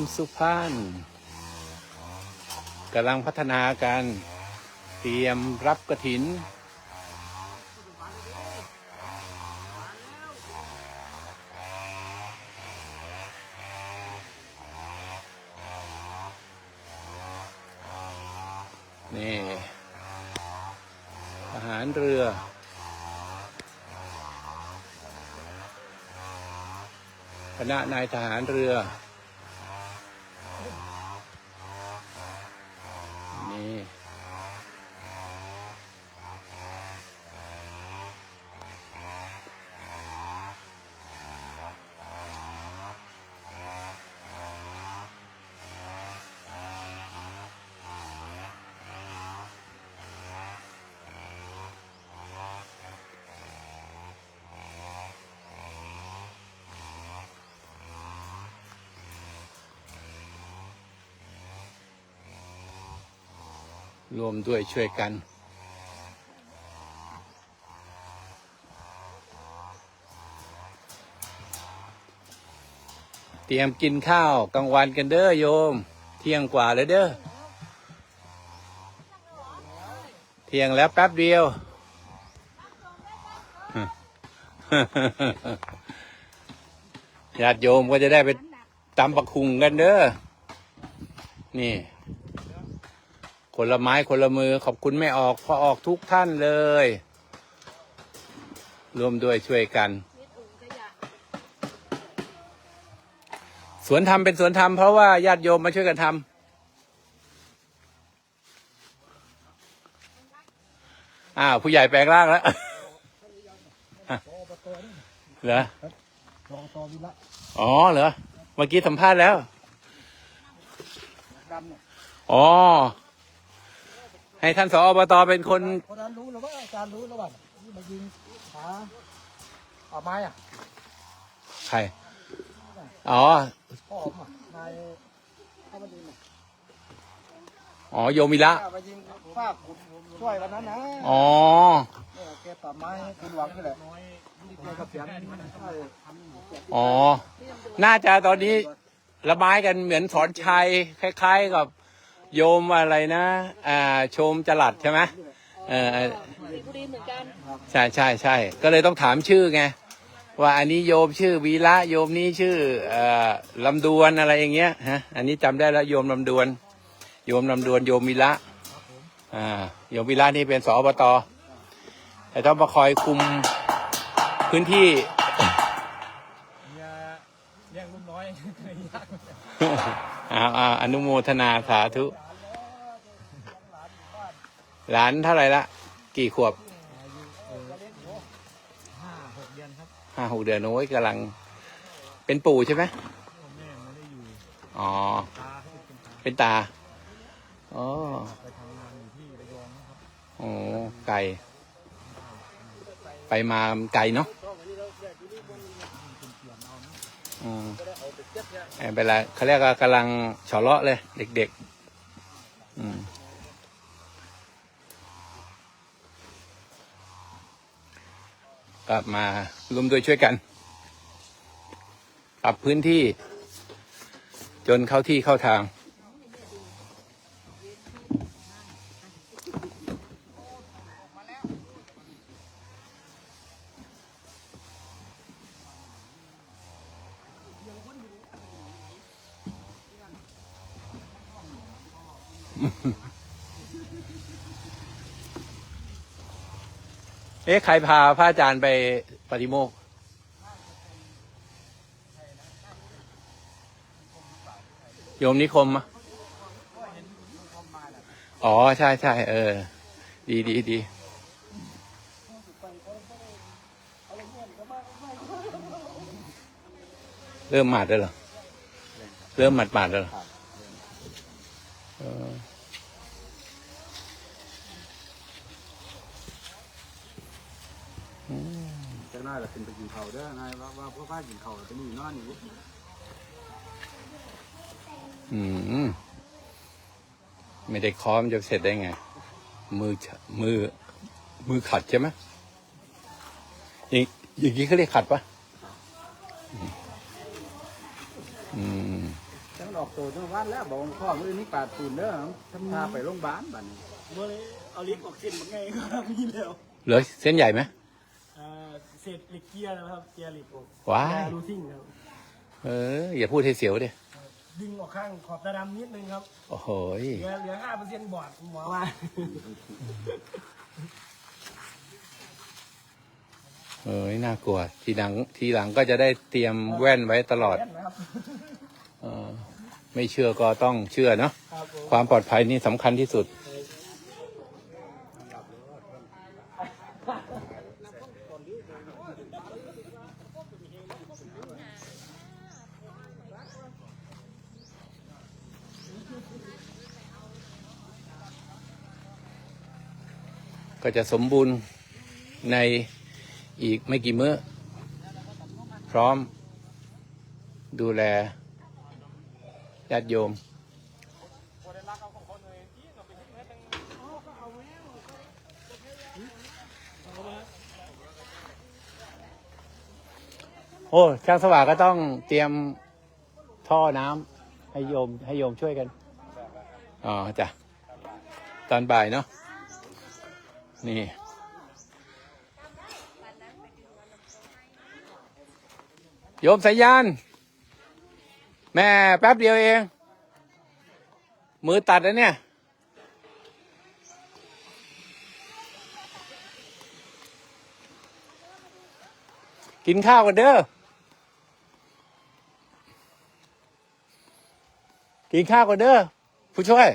มสุพรรณกำลังพัฒนาการเตรียมรับกระถิน นี่ทหารเรือคณะนายทหารเรือ นี่ รวมด้วยช่วยกัน เตรียมกินข้าวกลางวันกันเด้อโยม เที่ยงกว่าแล้วเด้อ เที่ยงแล้วแป๊บเดียว ญาติโยมก็จะได้ไปตำปักคุงกันเด้อ นี่ คนละไม้คนละมือขอบคุณไม่ออกพอออกทุกท่านเลยรวมด้วยช่วยกัน สวนธรรมเป็นสวนธรรมเพราะว่าญาติโยมมาช่วยกันทำอ้าวผู้ใหญ่แปลงร่างแล้วเหรอรอตอวิระอ๋อเหรอ เมื่อกี้สัมภาษณ์แล้วอ๋อ ให้ท่านสอบตเป็นคน คนนั้นรู้แล้วว่าอาจารย์รู้แล้วว่านี่มายิงหาเอาไม้อะใคร อ๋อ พ่อผมอะนายข้ามาดินอะอ๋อ โยมิระ มายิงฟากขุดช่วยวันนั้นนะอ๋อ เนี่ยแกตัดไม้ให้คุณหวังนี่แหละที่แกเกษียณให้อ๋อ น่าจะตอนนี้ระบายกันเหมือนสอนชัยคล้าย ๆ กับ โยมอะไรนะ อ่าโชมจรัดใช่ไหมเออสิงห์บุรีเหมือนกันใช่ใช่ใช่ ก็เลยต้องถามชื่อไง ว่าอันนี้โยมชื่อวีระโยมนี้ชื่อเอ่อลำดวนอะไรอย่างเงี้ยฮะ อันนี้จำได้แล้วโยมลำดวน โยมลำดวนโยมวีระอ่าโยมวีระนี่เป็นสอบตแต่ต้องมาคอยคุมพื้นที่ เลี้ยงลูกน้อยอาอาอนุโมทนาสาธุ หลานเท่าไหร่ละ กี่ขวบห้าหกเดือนครับห้าหกเดือนโอ้ยกำลัง เป็นปู่ใช่ไหมพ่อแม่ไม่ได้อยู่อ๋อ ตาเขาเป็นตาเป็นตา อ๋อ ไปทำงานอยู่ที่ระยองนะครับ โอ้ไกล ไปมาไกลเนาะ อืมไม่เป็นไรเขาเรียกว่ากำลังเฉาะเลาะเลย เด็กๆ อืมก็มารวมด้วยช่วยกัน ปรับพื้นที่ จนเข้าที่เข้าทาง เอ๊ะใครพาพระอาจารย์ไปปฏิโมกโยมนิคมมะอ๋อ ใช่ใช่เออ ดีดีดีเริ่มหมาดแล้วเหรอ เริ่มหมาดหมาดแล้วเหรอ จากนั้นเราเป็นไปกินเขาเด้อนายว่าว่าพ่อป้ากินเขาจะมีนอนอยู่อืมไม่ได้ค้อมจะเสร็จได้ไง มือมือ มือขัดใช่ไหมอย่างอย่างนี้เขาเรียกขัดปะอืมอืมอบตัวทั้งวันแล้วบอกพ่อมือนี้ปาดปืนเด้อพาไปโรงพยาบาลบัดนี้เมื่อเอาลิฟต์ออกเส้นมันไงก็มีแล้วเหลือเส้นใหญ่ไหม เศษเหล็กเกียร์นะครับเกียร์เหล็กออกว้าเกียยร์รูซิ่งครับเออ อย่าพูดให้เสียวดิดึงออกข้างขอบตาดำนิดนึงครับโอ้โหยเหลือเหลือห้าเปอร์เซ็นต์บอดหมอว่าเอ้ยน่ากลัว ทีหลังทีหลังก็จะได้เตรียมแว่นไว้ตลอดนะครับเออไม่เชื่อก็ต้องเชื่อเนาะครับผมความปลอดภัยนี่สำคัญที่สุด ก็จะสมบูรณ์ในอีกไม่กี่มื้อ พร้อมดูแลญาติโยม โอ้ช่างสว่างก็ต้องเตรียมท่อน้ำให้โยมให้โยมช่วยกัน อ๋อจ้ะ ตอนบ่ายเนาะ นี่ โยมสายยาน แม่แป๊บเดียวเอง มือตัดแล้วเนี่ย กินข้าวกันเด้อ กินข้าวกันเด้อ ผู้ช่วย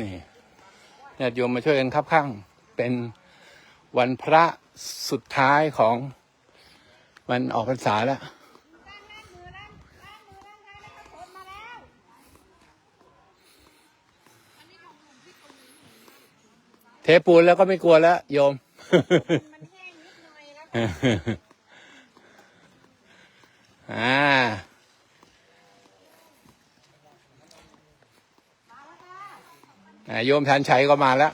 นี่ญาติโยมมาช่วยกันครับข้างเป็นวันพระสุดท้ายของวันออกพรรษาแล้วเทปูนแล้วก็ไม่กลัวแล้วโยมมันแห้งนิดหน่อยแล้วอ่า อ่า โยมทันชัยก็มาแล้ว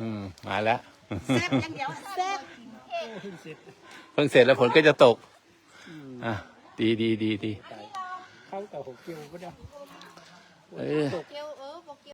อืม มาแล้ว แซ่บอย่างเดียวแซ่บเพิ่งเสร็จแล้วฝนก็จะตก อะ ดีดีดีดีเข้าแต่หกกิโลก็ได้ เออ